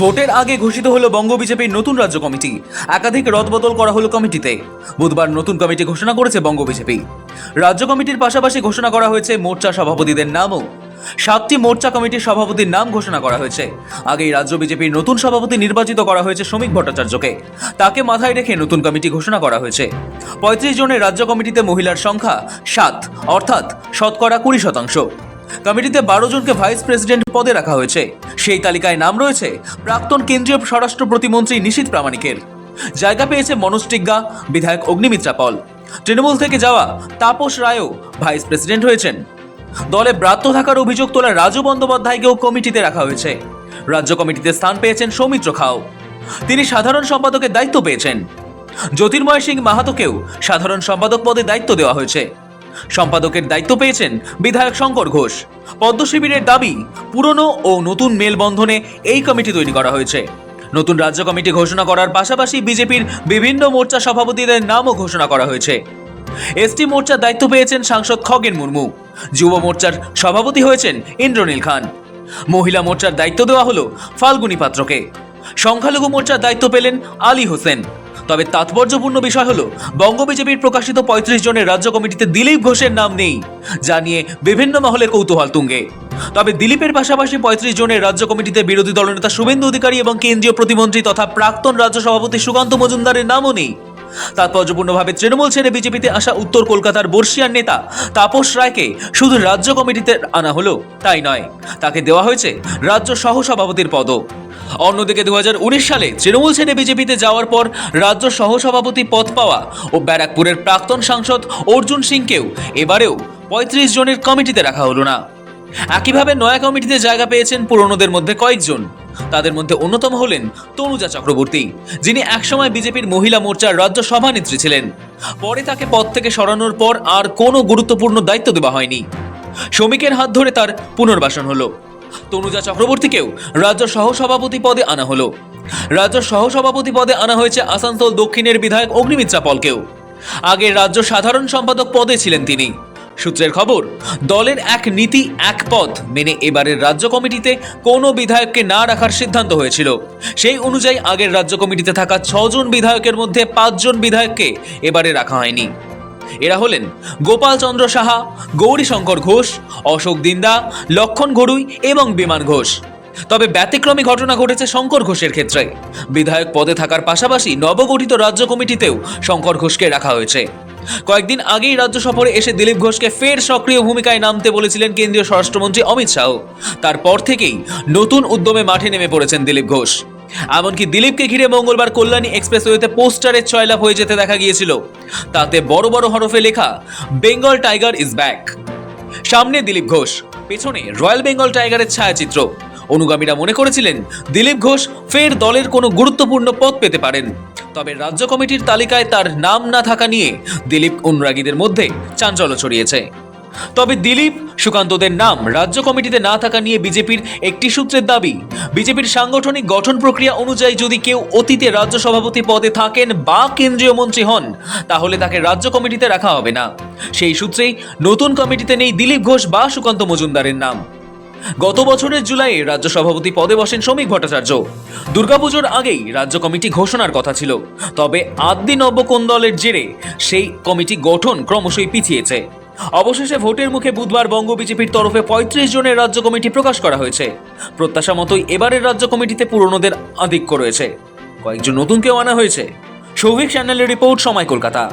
ভোটের আগে ঘোষিত হলো বঙ্গ বিজেপির নতুন রাজ্য কমিটি। একাধিক রদবদল করা হলো কমিটিতে। বুধবার নতুন কমিটি ঘোষণা করেছে বঙ্গ বিজেপি। রাজ্য কমিটির পাশাপাশি ঘোষণা করা হয়েছে মোর্চা সভাপতিদের নামও। সাতটি মোর্চা কমিটির সভাপতির নাম ঘোষণা করা হয়েছে। আগেই রাজ্য বিজেপির নতুন সভাপতি নির্বাচিত করা হয়েছে শ্রমিক ভট্টাচার্যকে। তাকে মাথায় রেখে নতুন কমিটি ঘোষণা করা হয়েছে। পঁয়ত্রিশ জনের রাজ্য কমিটিতে মহিলার সংখ্যা সাত, অর্থাৎ শতকরা কুড়ি শতাংশ। কমিটিতে বারো জনকে ভাইস প্রেসিডেন্ট পদে রাখা হয়েছে। সেই তালিকায় নাম রয়েছে প্রাক্তন কেন্দ্রীয় স্বরাষ্ট্র প্রতিমন্ত্রী নিশীত প্রামাণিকের। জায়গা পেয়েছে মনোজ টিগ্গা, বিধায়ক অগ্নিমিত্রা পল। তৃণমূল থেকে যাওয়া তাপস রায়ও ভাইস প্রেসিডেন্ট হয়েছেন। দলে ব্রাত্য থাকার অভিযোগ তোলা রাজু বন্দ্যোপাধ্যায়কেও কমিটিতে রাখা হয়েছে। রাজ্য কমিটিতে স্থান পেয়েছেন সৌমিত্র খাও। তিনি সাধারণ সম্পাদকের দায়িত্ব পেয়েছেন। জ্যোতির্ময় সিং মাহাতোকেও সাধারণ সম্পাদক পদে দায়িত্ব দেওয়া হয়েছে। সম্পাদকের দায়িত্ব পেয়েছেন বিধায়ক শঙ্কর ঘোষ। পদ্ম শিবিরের দাবি, পুরনো ও নতুন মেলবন্ধনে এই কমিটি তৈরি করা হয়েছে। নতুন রাজ্য কমিটি ঘোষণা করার পাশাপাশি বিজেপির বিভিন্ন মোর্চা সভাপতিদের নামও ঘোষণা করা হয়েছে। এসটি মোর্চার দায়িত্ব পেয়েছেন সাংসদ খগেন মুর্মু। যুব মোর্চার সভাপতি হয়েছেন ইন্দ্রনীল খান। মহিলা মোর্চার দায়িত্ব দেওয়া হলো ফাল্গুনী পাত্রকে। সংখ্যালঘু মোর্চার দায়িত্ব পেলেন আলী হোসেন। তবে তাৎপর্যপূর্ণ বিষয় হলো, বঙ্গ বিজেপির প্রকাশিত পঁয়ত্রিশ জনের রাজ্য কমিটিতে দিলীপ ঘোষের নাম নেই, যা নিয়ে বিভিন্ন মহলে কৌতূহল তুঙ্গে। তবে দিলীপের পাশাপাশি পঁয়ত্রিশ জনের রাজ্য কমিটিতে বিরোধী দলনেতা শুভেন্দু অধিকারী এবং কেন্দ্রীয় প্রতিমন্ত্রী তথা প্রাক্তন রাজ্য সভাপতি সুকান্ত মজুমদারের নামও নেই। তাৎপর্যপূর্ণভাবে তৃণমূল ছেড়ে বিজেপিতে আসা উত্তর কলকাতার বর্ষিয়ার নেতা তাপস রায়কে শুধু রাজ্য কমিটিতে আনা হলো, তাই নয়, তাকে দেওয়া হয়েছে রাজ্য সহসভাপতির পদও। অন্যদিকে দু হাজার উনিশ সালে তৃণমূল ছেড়ে বিজেপিতে যাওয়ার পর রাজ্য সহসভাপতি পদ পাওয়া ও ব্যারাকপুরের প্রাক্তন সাংসদ অর্জুন সিংকেও এবারেও পঁয়ত্রিশ জনের কমিটিতে রাখা হলো না। একইভাবে নয়া কমিটিতে জায়গা পেয়েছেন পুরনোদের মধ্যে কয়েকজন। তাদের মধ্যে অন্যতম হলেন তনুজা চক্রবর্তী, যিনি একসময় বিজেপির মহিলা মোর্চার রাজ্য সভানেত্রী ছিলেন। পরে তাকে পদ থেকে সরানোর পর আর কোনো গুরুত্বপূর্ণ দায়িত্ব দেওয়া হয়নি। শ্রমিকের হাত ধরে তার পুনর্বাসন হলো। তনুজা চক্রবর্তীকেও রাজ্য সহসভাপতি পদে আনা হলো। রাজ্য সহসভাপতি পদে আনা হয়েছে আসানসোল দক্ষিণের বিধায়ক অগ্নিমিত্রা পলকেও আগে রাজ্য সাধারণ সম্পাদক পদে ছিলেন তিনি। সূত্রের খবর, দলের এক নীতি, এক পদ মেনে এবারের রাজ্য কমিটিতে কোনো বিধায়ককে না রাখার সিদ্ধান্ত হয়েছিল। সেই অনুযায়ী আগের রাজ্য কমিটিতে থাকা ছজন বিধায়কের মধ্যে পাঁচজন বিধায়ককে এবারে রাখা হয়নি। এরা হলেন গোপাল চন্দ্র সাহা, গৌরীশঙ্কর ঘোষ, অশোক দিন্দা, লক্ষণ ঘড়ুই এবং বিমান ঘোষ। তবে ব্যতিক্রমী ঘটনা ঘটেছে শঙ্কর ঘোষের ক্ষেত্রে। বিধায়ক পদে থাকার পাশাপাশি নবগঠিত রাজ্য কমিটিতেও শঙ্কর ঘোষকে রাখা হয়েছে। কয়েকদিন আগেই রাজ্য সফরে এসে দিলীপ ঘোষকে ফের সক্রিয় ভূমিকায় নামতে বলেছিলেন কেন্দ্রীয় স্বরাষ্ট্রমন্ত্রী অমিত শাহ। তারপর থেকেই নতুন উদ্যমে মাঠে নেমে পড়েছেন দিলীপ ঘোষ। এমনকি দিলীপকে ঘিরে মঙ্গলবার কল্যাণী এক্সপ্রেসওয়েতে পোস্টারের ছয়লাভ হয়ে যেতে দেখা গিয়েছিল। তাতে বড় বড় হরফে লেখা, বেঙ্গল টাইগার ইজ ব্যাক। সামনে দিলীপ ঘোষ, পেছনে রয়্যাল বেঙ্গল টাইগারের ছায়াচিত্র। অনুগামীরা মনে করেছিলেন, দিলীপ ঘোষ ফের দলের কোনো গুরুত্বপূর্ণ পদ পেতে পারেন। তবে রাজ্য কমিটির তালিকায় তার নাম না থাকা নিয়ে দিলীপ অনুরাগীদের মধ্যে চাঞ্চল্য ছড়িয়েছে। তবে দিলীপ সুকান্তদের নাম রাজ্য কমিটিতে না থাকা নিয়ে বিজেপির একটি সূত্রের দাবি। বিজেপির সাংগঠনিক গঠন প্রক্রিয়া অনুযায়ী যদি কেউ অতীতে রাজ্য সভাপতি পদে থাকেন বা কেন্দ্রীয় মন্ত্রী হন, তাহলে তাকে রাজ্য কমিটিতে রাখা হবে না। সেই সূত্রেই নতুন কমিটিতে নেই দিলীপ ঘোষ বা সুকান্ত মজুমদারের নাম। গত বছরের জুলাইয়ে রাজ্য সভাপতি পদে বসেন শ্রমিক ভট্টাচার্য। দুর্গাপুজোর আগেই রাজ্য কমিটি ঘোষণার কথা ছিল। তবে আদ্যি নব্যকোন্দলের জেরে সেই কমিটি গঠন ক্রমশই পিছিয়েছে। অবশেষে ভোটের মুখে বুধবার বঙ্গ বিজেপির তরফে পঁয়ত্রিশ জনের রাজ্য কমিটি প্রকাশ করা হয়েছে। প্রত্যাশা মতোই এবারের রাজ্য কমিটিতে পুরনোদের আধিক্য রয়েছে। কয়েকজন নতুনকেও আনা হয়েছে। সৌভিক চ্যানেলের রিপোর্ট সময় কলকাতা।